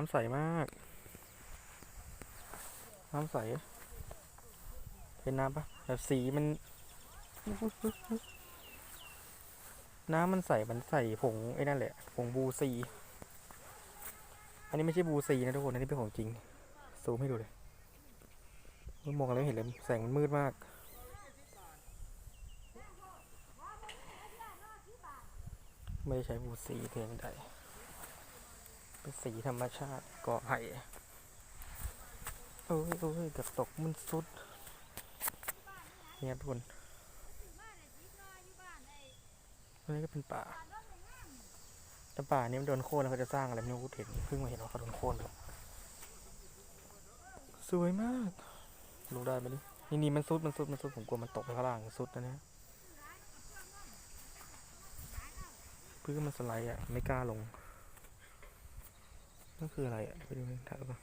น้ำใสมาก น้ำใสเห็นน้ำปะแบบสีมัน น้ำมันใส มันใส่ผงไอ้นั่นแหละ ผงบูซี อันนี้ไม่ใช่บูซีนะทุกคน อันนี้เป็นของจริง ซูมให้ดูเลยมองแล้วไม่เห็นเลย แสงมันมืดมากไม่ได้ใช้บูซีเพียงใด เป็นสีธรรมชาติเกาะไห่โอ้ยโอ้ยกับตกมันสุด เนี่ยทุกคนนนี้ก็เป็นป่าแต่ป่านี้มันโดนโค่นแล้วเขาจะสร้างอะไรไม่รู้เห็นเพิ่งมาเห็นว่าเขาโดนโค่นเลยสวยมากลงได้ไหมนี่นี่นี่มันสุดมันสุดมันสุดผมกลัวมันตกไปข้างล่างสุดนะเนี่ยพื้นมันสไลด์อะไม่กล้าลง นั่นคืออะไรอะ ไปดูในถ่ายก่อน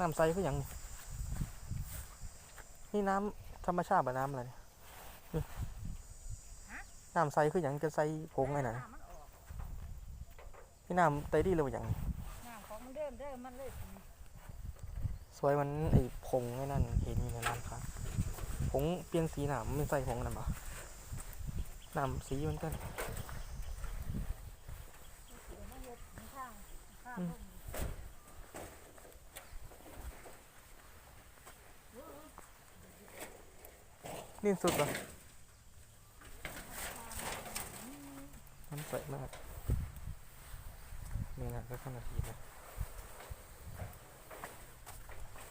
น้ำใสคืออย่างนี่นี่น้ำธรรมชาติแบบน้ำอะไรนี่น้ำใสคืออย่างจะใส่ผงไงนะนี่น้ำไตดีเลยอย่างน้ำของมันเดิมเดิมมันเลยสวยมันไอ้ผงไอ้นั่นเห็นอยู่ในน้ำครับผงเปลี่ยนสีน้ำไม่ใส่ผงนั่นปะ นำสีเหมือนกันนี่สุดเหรอน้ำใสมากนี่นะก็ขนาดนี้ละ